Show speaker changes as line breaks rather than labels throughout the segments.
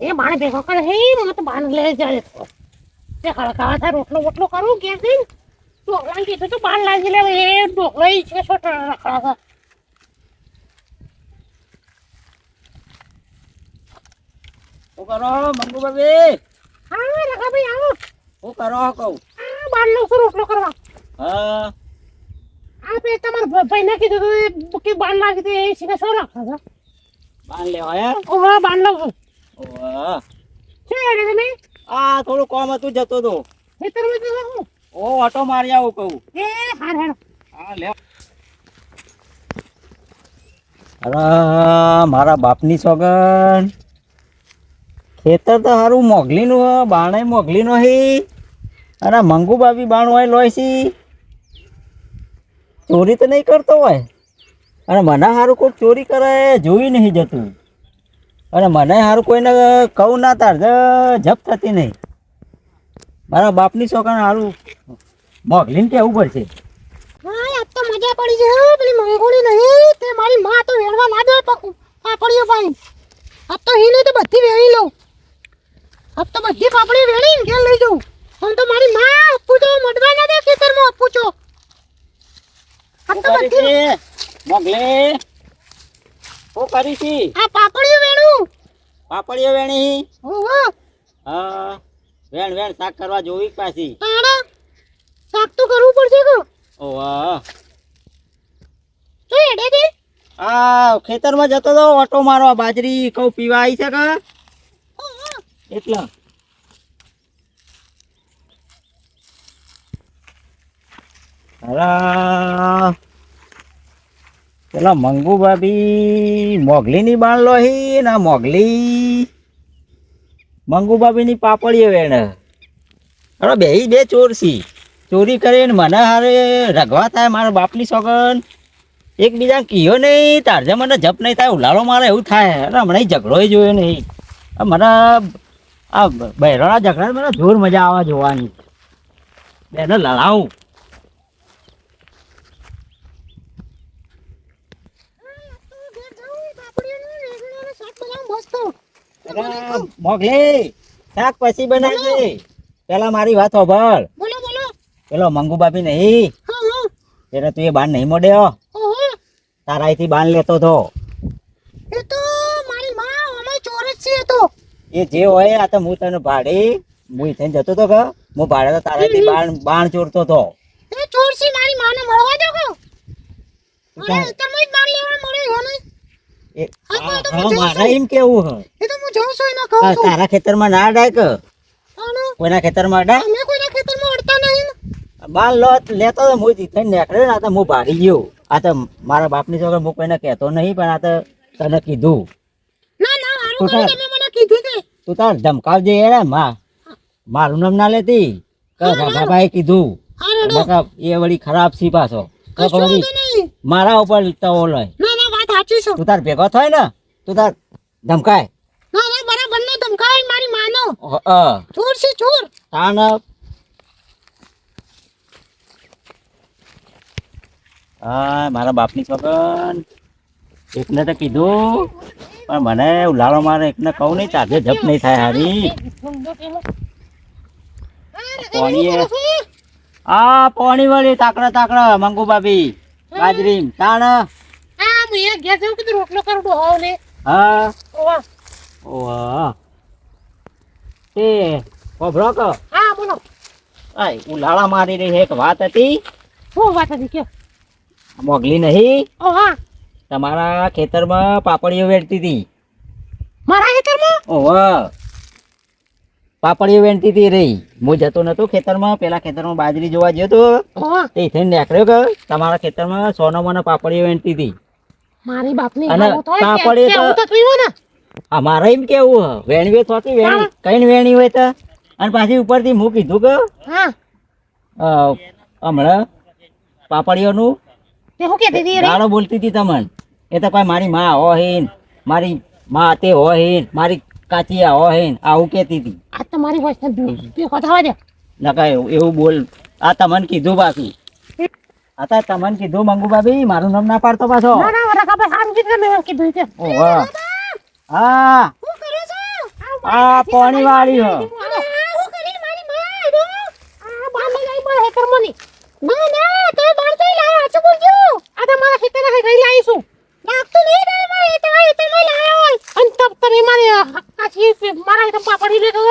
એ બાણ ભેગો કરે. હે મને બાણ લઈ જાય તો. તે ખડકાવા થાય રોટલો બોટલો કરું કે જઈને ઢોકળા કીધું તો બાણ લાગી લે એ ઢોકળો ઈ છે છોટો રખડા
શું કરો મંગુ બાબી
હા લગા ભાઈ આવો.
શું કરો કહું?
હા બાણ લઉં છું રોટલો કરવા.
હા.
આ બે તમારા ભાઈને કીધું કે બાણ લાગી દે એ છે શું રાખવા
બાન લેવા હે?
ઓવા બાણ લઉં
ઓહ.
શું હેડે તમે
આ થોડું કોમ હતું જતો તો
ખેતરમાં જતો હું
ઓ ઓટો મારી આવું કહું.
એ હાર હેડ
હા લે. અરે મારા બાપની સોગન ખેતર તો સારું મોગલીનું હ બાણે મોગલીનું હે. અરે મંગુ બાબી બાણ હોય લોય છી. ચોરી તો નહીં કરતો હોય. અને મને સારું કોઈ ચોરી કરે જોઈ નહીં જતું. અને મને સારું કોઈને કહું ના તાર જપ થતી નહીં. મારા બાપની છોકરાને સારું મોગલીને કેવું પડશે?
તો મજા પડી છે પેલી મંગોળી નહીં તે મારી માં તો વેણવા ના દે પાપડીઓ પાઈ આજ તો હીને તો બધી વેણી લઉં. આજ તો બધી પાપડીઓ વેણીને ઘેર લઈ જાઉં. આમ તો મારી માં આપું તો મડવા ના દે ખેતરમાં આપું છો તો બધી
શું કરી છી?
આ પાપડીઓ વેણું.
પાપડીઓ વેણી
ઓહો
હા વેણ વેણ શાક કરવા જોવી પાછી.
તાણા. શાક તો કરવું પડશે કો?
ઓહો
તો એડે દે.
આ ખેતરમાં જતો તો ઓટો મારવા બાજરી કઉ પીવા આવી છે કે? એટલા. અરે પેલા મંગુ ભાભી મોગલીની બાણ લોહી ના મોગલી મંગુ ભાભીની પાપડીઓ વેણ. અરે બે બે ચોર છી ચોરી કરીને મને હારે રગવા થાય મારા બાપની સોગન. એકબીજા કીયો નહીં તારજે મને જપ નહીં થાય, ઉલાળો મારે એવું થાય. અરે હમણાં ઝઘડો જોયો નહીં. મને આ બહેરોના ઝઘડા મને જોર મજા આવે જોવાની. બેને લડાવું
ઘેર જાઉં પાપડીઓનું વેગણાનું શાક બનાવું મસ્ત
અરે મોગલી શાક પછી બનાવજે પેલા મારી વાત સાંભળ
બોલો બોલો.
પેલો મંગુ બાપી નહીં.
હા
તું એ બાન નહીં મોડ્યો. તારા અહીંથી બાન લેતો તો
એ તો મારી માં અમારી ચોર જ છે એ તો.
એ જે હોય આ તો હું તને ભાડે. હું થઈને જતો તો કે હું ભાડે તો તારા થી બાણ બાણ ચોરતો તો
એ ચોર છે મારી માને મળવા દો કો? અરે તમે જ બાણ લેવા મળે હો ને
એ-
હા,
હા,
તો
હા,
હું
મારે એમ કેવું હ.
એ તો હું જાઉં છું એના કહું છું
તારા ખેતરમાં ના અડાય કે? કોઈના ખેતરમાં અડાય?
અમે કોઈના ખેતરમાં અડતા નહીં ને.
લો લેતો તો હું જીતે નીકળ્યો ને આ તો હું ભાડી ગયો. આ તો મારા બાપની છોકરા હું કોઈને કહેતો નહીં પણ આ તો તને કીધું.
ના ના હારું
તાર-
તમે મને કીધું તે.
તું તાર ધમકાવજે યારમાં મારું નામ ના લેતી? કે કીધું.
હા
એ વળી ખરાબ સી પાછો. મારા ઉપર તવો
વાત સાચી છું?
તું તાર ભેગો થાય ને તું તાર ધમકાય.
ના ના બરાબર નો ધમકાય મારી માનો. ચોર છે ચોર.
તાન આ મારા બાપની છોકન એકને તો કીધું પણ મને ઉલાળો મારે એકને કહું નહીં તાજે જપ નહીં થાય હારી. પાણીએ. આ પાણી વળી તાકડા તાકડા મંગુ બાબી બાજરી તાણ.
એ જઉં કીધું રોટલો કરું ડોહાવ ને.
હા.
ઓવા.
ઓવા. તે કે?
હા બોલો.
આય ઉલાળા મારી રહી એક વાત હતી.
શું વાત હતી કે?
મોગલી નહીં.
ઓ હા
તમારા ખેતરમાં પાપડીઓ વેડતી હતી.
મારા ખેતરમાં?
ઓવા. પાપડીઓ વેણતી હતી રહી હું જતો નતો ખેતરમાં પેલા ખેતરમાં બાજરી જોવા જતો તે. થઈને નીકળ્યો કે તમારા ખેતરમાં સોનો મને પાપડીઓ વેણતી હતી.
મારી બાપની
અને પાપડી
કે
તો-
ને
અમારે એમ કેવું હ? વેણવી થોતી વેણી. કઈ વેણી હોય તો? અને પાછી ઉપરથી હું કીધું કે
હા.
હમણાં પાપડીઓનું
હું કહેતી હતી
ગાળો બોલતી હતી તમને. એ તો કોઈ મારી માં હોહીન મારી માં તે હોહીન મારી કાચિયા હોહીન આવું કહેતી હતી.
આ તમારી વાત
નથી એવું એવું બોલ. આ તમને કીધું બાકી. આ તો તમને કીધું મંગુ બાબી મારું નામ ના પાડતો પાછો.
ના ના વરા કાપે સારું કીધું મેં કીધું છે.
ઓહો હા.
શું કરો છો? આ
પાણી વાળી હો.
હું કરી મારી માં જો આ બાર લઈ આવી મારા હેતરમાં ની ના ના તો બાર તો લાયા આચું બોલજો? આ તો મારા હેતરના હે ગઈ લાવીશું લાગતું નહીં રે મારા હેતરમાં હેતરમાં લાયા હોય. અને તબ તમે મારે કાચી મારા હેતર પાપડી લે તો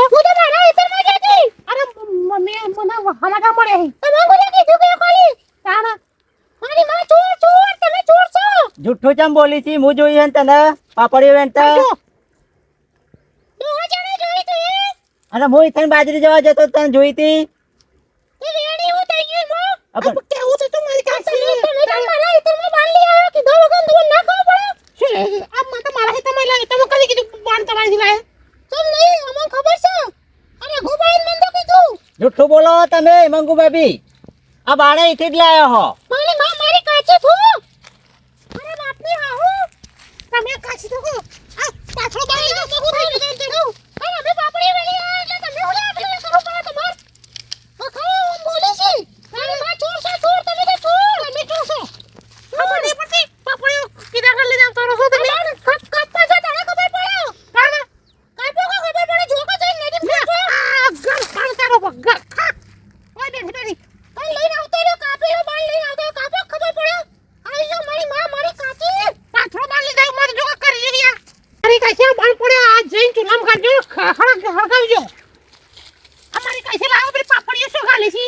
હેતરમાં લાવી તમે કદી કીધું બાણ તમારી લાવે ચમ નહીં? અમને ખબર છે. અરે ગોબાઈન મને તો કીધું.
જુઠ્ઠું બોલો તમે મંગુ ભાભી આ બાણે ઇથી જ લાયો હો.
મારી માં મારી કાચી છું અરે બાપની હાહુ તમે કાચી તો આ લઈ જાવ તો બહુ થઈ ગયું. તે કહું અરે અમે પાપડી વેલી આવ્યા એટલે તમે ઓલા આપણે કરો પડે તમાર અખો બોલે છે. મારી માં ચોર છે ચોર તમે તો ચોર તમે ચોર છો. ખબર નહીં પડતી પાપડીઓ કીધા કર લઈ જાવ તો તમે. કપ કપ પર જો તને ખબર પડે કાના કાપો કો ખબર પડે જો કો જઈને નદી ફેંકો આ ગર ખાણ તારો ગર ખા ઓય બેઠી બેઠી પણ લઈને આવતો રહ્યો કાપેલો બાલ લઈને આવતો રહ્યો, કાપો ખબર પડે આઈ જો મારી માં મારી કાચી પાથરો બાલ લીધા મારે જો કરી રહ્યા મારી કાચી બાલ પડ્યો આ જઈને ચૂલામ કાઢજો હળગ હળગાવજો અમારી કાચી લાવો પેલી પાપડીઓ શું ખાલી છે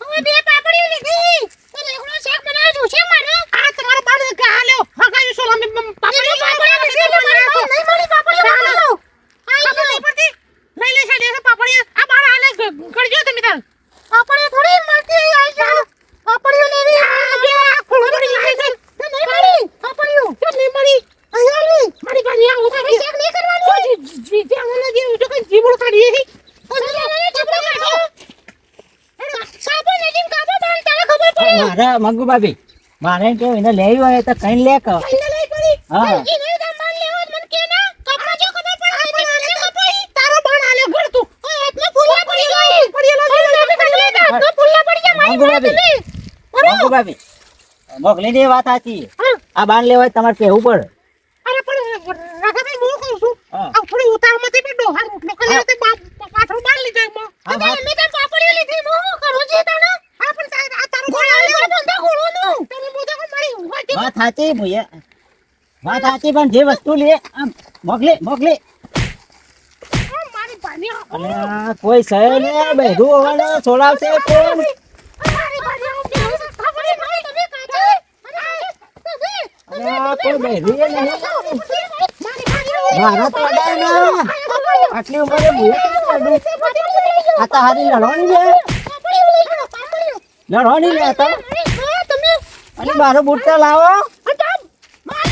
હવે બે પાપડીઓ લીધી તો લેગડો શેક બનાવજો છે મારે આ તમારો બાલ હાલ્યો હળગાવ્યો શું અમે પાપડીઓ પાપડીઓ લીધી નહીં મળી પાપડીઓ હાલો આઈ જો પડતી લઈ લે છે પાપડીઓ આ બાર હાલે કરજો તમે તાર પાપડીઓ થોડી મળતી આઈ જાઓ પાપડીઓ લેવી આ બે ખોળો પડી જાય છે તે નહીં મળી પાપડીઓ તે નહીં મળી અહીંયા લી મારી પાસે આવો તો શેક નહીં કરવાનું જી જી આવો ને જે જો કે જીબુડ કાઢીએ છે સાબુ નજીમ કાબો બાલ તારે ખબર પડે
મારે મંગુ ભાભી. મારે કેવું એને લેવી હોય તો કઈ લે કહો. હા. મોકલી દે વાત સાચી આ બાણ લેવા હોય તમારે કેવું પડે.
અરે પણ રાઘાભાઈ હું કહું છું. આ થોડી ઉતારમાંથી બી ડોહા રોટલો કર્યો પાછળ બાર લીધો એમાં.
હા,
તો
હા.
અમે તો પાપડીઓ લીધી? હું કરું છે તને બંધા બોધા
વાત સાચી ભૈયા. વાત સાચી પણ જે વસ્તુ લે આમ મોકલી મોકલી. કોઈ સહે ને બહેરું હોવાનો છોડાવશે કોણ? કોઈ નહીં.
મારા
તો અડાય ના આટલી ઉંમરે હું આ તો હારી લડવાની છે. લડવાની લે તો અને મારો બુટ્ટા લાવો.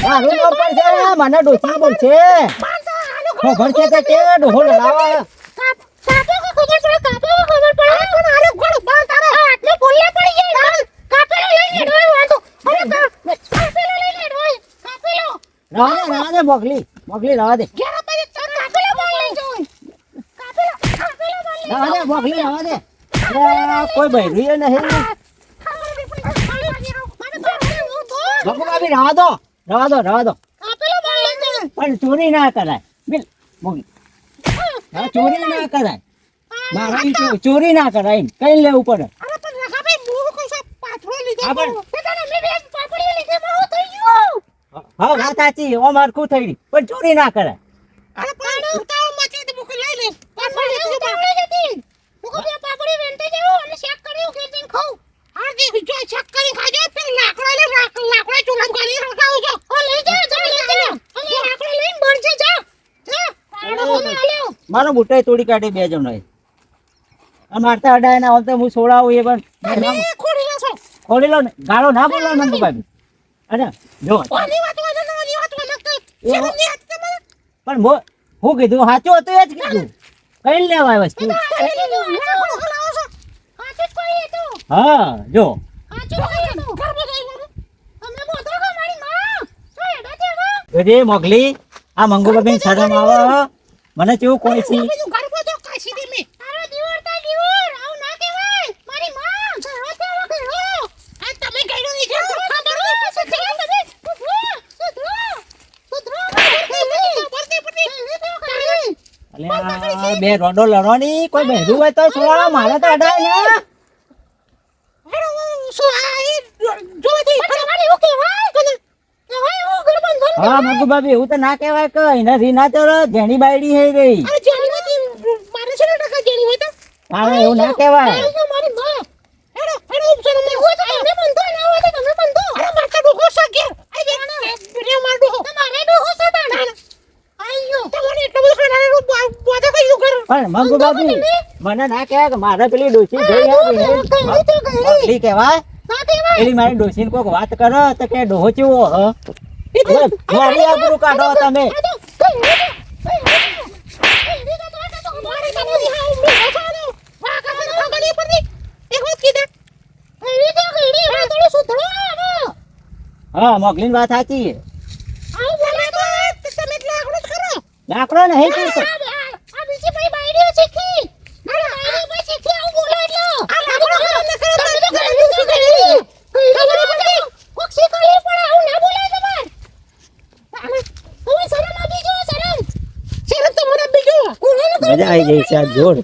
મારું પણ છે મને ડોસી પડશે ખબર છે તો કે ડોહો લડાવો રાવા દે મોકલી. મોકલી રવા દે. રવા દે મોકલી રાવા દે. કોઈ બહેરું એ નહીં ભાભી રવા દો રવા દો રવા દો. પણ ચોરી ના કરાય. બિલ મોકલી હા, ચોરી ના કરાય. મારા ચોરી ના કરાય કઈ લેવું પડે. હું વાત સાચી ઓ મારખું થઈ પણ ચોરી ના કરાય
અરે પણ ઉતાવળ મચી તો મુકે લઈ લે પાપડી લીધી પાપડી લીધી મુકો બે પાપડી વેંટે જાવ અને શેક કરી ઉકેલ દઈને ખાઉં? હા જી જો શેક કરી ખાજો ફિર લાકડા લે લાક- ચૂલામ કરી રખાવ છો ઓ લઈ જા જા લઈ જા અને લાકડા લઈને બળજે જા જા પાડો મને આલ્યો.
મારો બુટાઈ તોડી કાઢી બે જણ આ મારતા અડાય ના તો હું છોડાવું એ પણ. ખોલી લો ને. ગાળો ના બોલો નંદુ ભાભી અરે જો. પણ હું કીધું સાચું હતું એ જ કીધું. કઈ લેવાય વસ્તુ? હા જો એ મોગલી આ મંગુ બાબી શરમ આવે મને કેવું કોઈ છે બે રોડો લડવાની કોઈ બેઠું હોય તો છોડો મારે તો અડાય ને
હેડો, શું આ એ જોવાથી તમારે એવું કહેવાય કે ને? કહેવાય એવું ગરબન બંધ
હા મગુ ભાભી એવું તો ના કહેવાય કે એનાથી રીના તો જેની બાયડી હે ગઈ.
અરે મારે છે ને ટકા જેણી હોય તો?
તારે એવું ના કહેવાય.
મારી માં. હેડો હેડો ઉપસર અમને હોય તો તમે બંધો ના હોય તો તમે બંધો. અરે મારતા આઈ ગે રે માર ડોહો તમારે તમને એટલો બધો ખાનારો બોધો કઈ કર
પણ મગુ ભાભી મને ના કહેવાય કે મારે પેલી ડોસી. મગલી કહેવાય પેલી મારી ડોસીને કોઈક વાત કરો તો કે ડોહો ચેવો હ મારી આબરૂ કાઢો તમે
હા એક વાત
સાચી
લાકડો
નહીં ચૂરતો.
આ બીજી ભાઈ બાયડીઓ શીખી મારા બાયડી ભાઈ શીખી આવું બોલે એટલે આ લાકડો કરો ન કરો તમે તો કરી શું કરી ખબર પડતી કોક શીખવાડી પણ આવું ના બોલાય તમાર તમે શરમ આપી જો શરમ શરમ તો મને આપી જો કોણ
મજા આવી ગઈ છે આ જોડ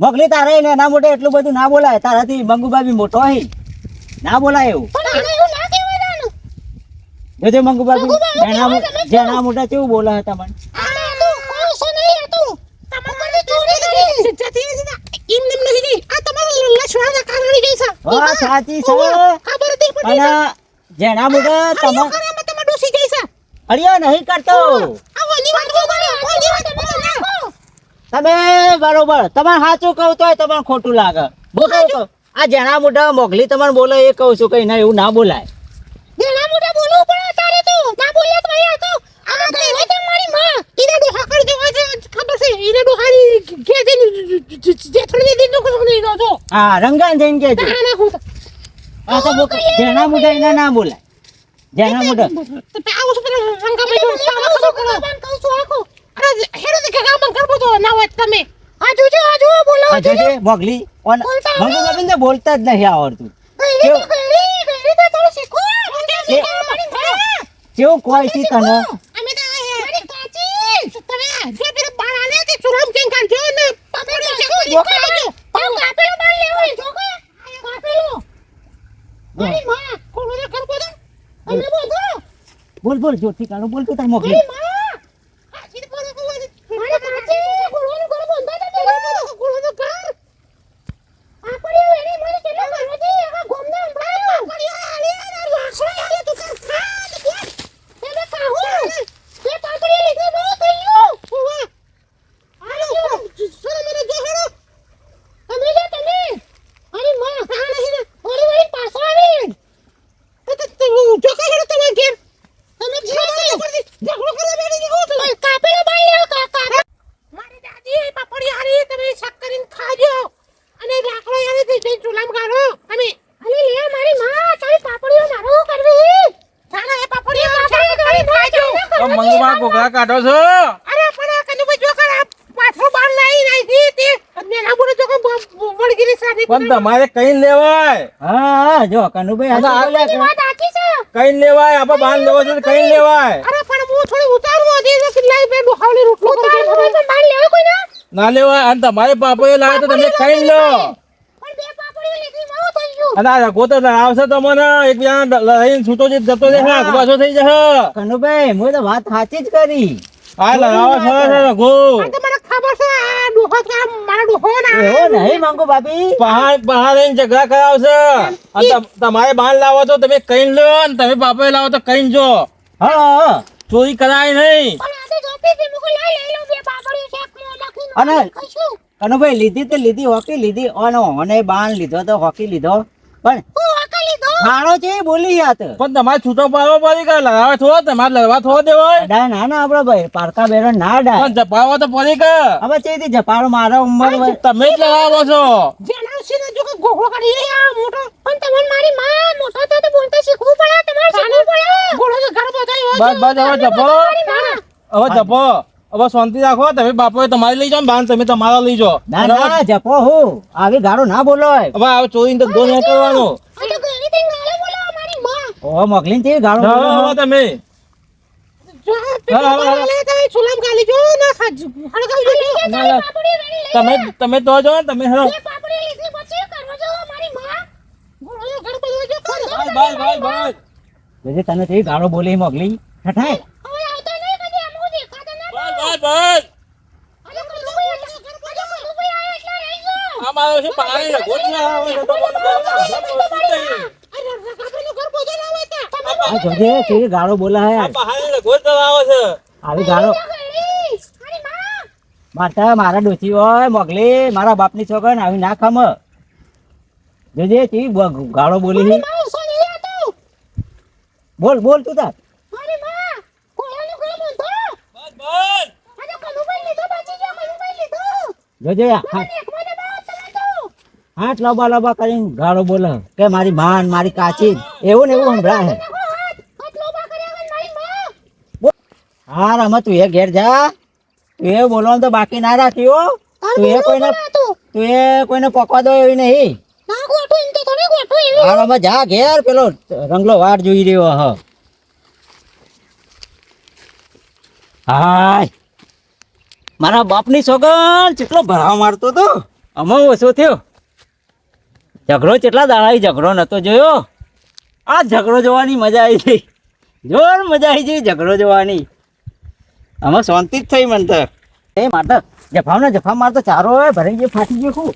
મગલી તારે ને ના મોટે એટલું બધું ના બોલાય. તારાથી મંગુ ભાભી મોટો હે. ના બોલાય એવું.
જોજો આને એવું ના કહેવાય તાનું
જોજે મંગુ ભાભી જેના
તમે
જેના મોટા કેવું બોલાય તમને? સાચી છે. અને જેના મોટા
તમે
તમે
તમાર
અડિયો નહીં કરતો તમે બરોબર તમારે સાચું કહું તો તમને ખોટું લાગે હું કહું તો આ જણા મોટા મોગલી તમને બોલે એ કહું છું કઈ ના એવું ના બોલાય
દેણા મોટા બોલવું પડે તારે તો ના બોલ્યા તો અહીંયા તો આ ગઈ તો મારી માં ઈને ડોહા કરી દેવા છે ખબર છે ઈને ડોહાની કે જે જે થોડી દિન નો કોઈ નહીં તો
હા રંગાન જઈને કેજો
ના ના
આ તો બોક- જેના મોટા એના ના બોલાય જેના મોટા
તો તે આવું છું રંગા ભાઈ તો સામા કરો કહું છું આખો અરે બોલતા
જ નહીં આવડતું કેવું કોઈ છે તને
તમે જે ચુરમ કેમ કાઢ્યો ને પકડ્યો છે કોઈ કાઢ્યો પાઉ કાપેલો બાળ લેવો જો કે કાપેલો મારી માં કોનો ને કરબો તો અમે બોલો
બોલ બોલ જોરથી કાઢો. બોલ તો તાર મોગલી
મારી માં આ ચીડ બોલો કો મારી કાચી કોનો કરબો અંદા તે બોલો કોનો કર આપણે એની મને કેટલો મારો છે આ ગોમના અંબાયો આપણે આલે આ લાખો આલે તું કર ખા તમે કાહો તે પાપડી લીધી બહુ થયું ઓવા આલો સર મને જો હેરો તમે લે તમે અરે માં હા નહીં ને ઓલી વળી પાછો આવી તો તો તો જો કે હેરો તમે કેમ તમે ઝઘડો કરી ઝઘડો કરવા બેઠી ગયો તો કાપેલો બાઈ લેવો કાકા મારી દાદી એ પાપડી હારી તમે શાક કરીને ખાજો અને લાકડો યાર તે જઈ ચૂલામાં ગાળો અને અલે લે મારી માં તારી પાપડીઓ મારો કરવી તારા એ પાપડીઓ પાપડીઓ કરી ખાજો
તો મંગવા ઘોઘરા કાઢો છો?
અરે પણ આ કનું જો કર આ પાછો બાર લાઈ નાખી તે અને ના બોલો જોકર વળગીરી સાની
પણ તમારે કઈ લેવાય.
હા હા જો કનુભાઈ ભાઈ
આ-
છે.
કઈ લેવાય આપણે બાંધ લેવો છે કઈ લેવાય.
અરે પણ હું થોડી ઉતારું હતી તો લાઈ બે ડોહાવલી રોટલો ઉતારવો તો બાર લેવો કોઈ ના
ના લેવાય અને તમારે પાપો એ લાવે તો તમે કઈ લો.
પણ બે પાપડીઓ લીધી મારો થઈ ગયું
અને આ ગોતો આવશે તમને એકબીજા લઈને છૂટો જ જતો રહેશે આગવાસો થઈ જશે.
કનુભાઈ હું તો વાત સાચી જ કરી.
આ સરસ છે રઘુ
મને ખબર છે આ ડોહો કે મારા ડોહો ના
એવો નહીં મંગુ ભાભી.
પહાડ પહાડ રહીને ઝઘડા કરાવશે. અને તમારે બાર લાવો તો તમે કઈ લો અને તમે બાપે લાવો તો કઈ જો.
હા.
ચોરી કરાય નહીં.
પણ આ તો જોતી હતી મુકો લઈ લઈ લો બે પાપડીઓ શેક નો લખીને
અને-
કશું
કનુભાઈ લીધી તો લીધી હોકી લીધી. ઓનો ઓને બાણ લીધો તો હોકી લીધો. પણ
હું
ખાણો છે બોલી યાત
પણ તમારે છૂટો પાડવો પડી કે લગાવે થોડો? તમારે લડવા થોડો દેવો
ના ના ના આપડે ભાઈ પારકા બેરો ના અડા.
પણ જપાવો તો પડી કે.
હવે ચેથી જપાડો મારા ઉંમર
તમે જ લગાવો છો.
જેના સિને જો કે ગોગળો કાઢી લે આ મોટો. પણ તમને મારી માં મોટો તો તો બોલતા શીખવું પડે તમારે શીખવું પડે ગોળો તો ઘર બધાય
બસ બસ હવે જપો. હવે જપો. હવે શાંતિ રાખો તમે બાપો તમારી લઈ જાઓ ને બાન તમે તમારા લઈ જાઓ.
ના ના જપો હું. આવી ગાળો ના બોલોય.
હવે આ ચોરી તો દો નહીં કરવાનો.
આ તો ઘણી દિન ગાળો બોલો મારી માં.
ઓ મોકલીને તે
ગાડો
બોલો
તમે.
તમે સુલામ ખાલી જો ના ખાજો હળગાવજો જો.
ના, ના. તમે તમે તો જો તમે
જોજે તને તે ગાળો બોલી મોકલી. ઠઠાય.
આ મારો છે પાણી ને ગોળ ના આવે તો
રકાબીનું ઘર બધો ના હોય તા
આ જોજે તે ગાળો બોલાય
આ પાણી ને ગોળ આવે છે.
આવી ગાળો. માતા મારા ડોસી હોય મોગલી મારા બાપની છોકરા આવી ના ખમ જોજે તે ગાળો બોલી બોલ બોલ તું તાર
મારી માં કોળાનું ઘર બંધો
બસ બસ
અરે કદુ ભાઈ લીધો બચી ગયો કદુ ભાઈ લીધો
જોજે હાથ લબા લબા કરીને ગાળો બોલે. કે મારી માન મારી કાચી એવું ને એવું
મારી માં.
હા રમત તું એ ઘેર જા. તું એ બોલવાનું તો બાકી ના રાખ્યો તું એ કોઈને
તું
એ કોઈને પકવા દો એવી નહીં. હા રમત જા ઘેર. પેલો રંગલો વાટ જોઈ રહ્યો હ. હાય. મારા બાપની સોગન કેટલો ભરાવ મારતો તો? અમો ઓછો થયો. ઝઘડો કેટલા દાડા ઝઘડો નહોતો જોયો? આ ઝઘડો જોવાની મજા આવી ગઈ. જોર મજા આવી ગઈ ઝઘડો જોવાની. આમાં શાંતિ જ થઈ મને તો. એ મારતો જફામ ને જફામ મારતો, ચારો હોય ભરાઈ ગયો, ફાટી ગયો ખૂબ.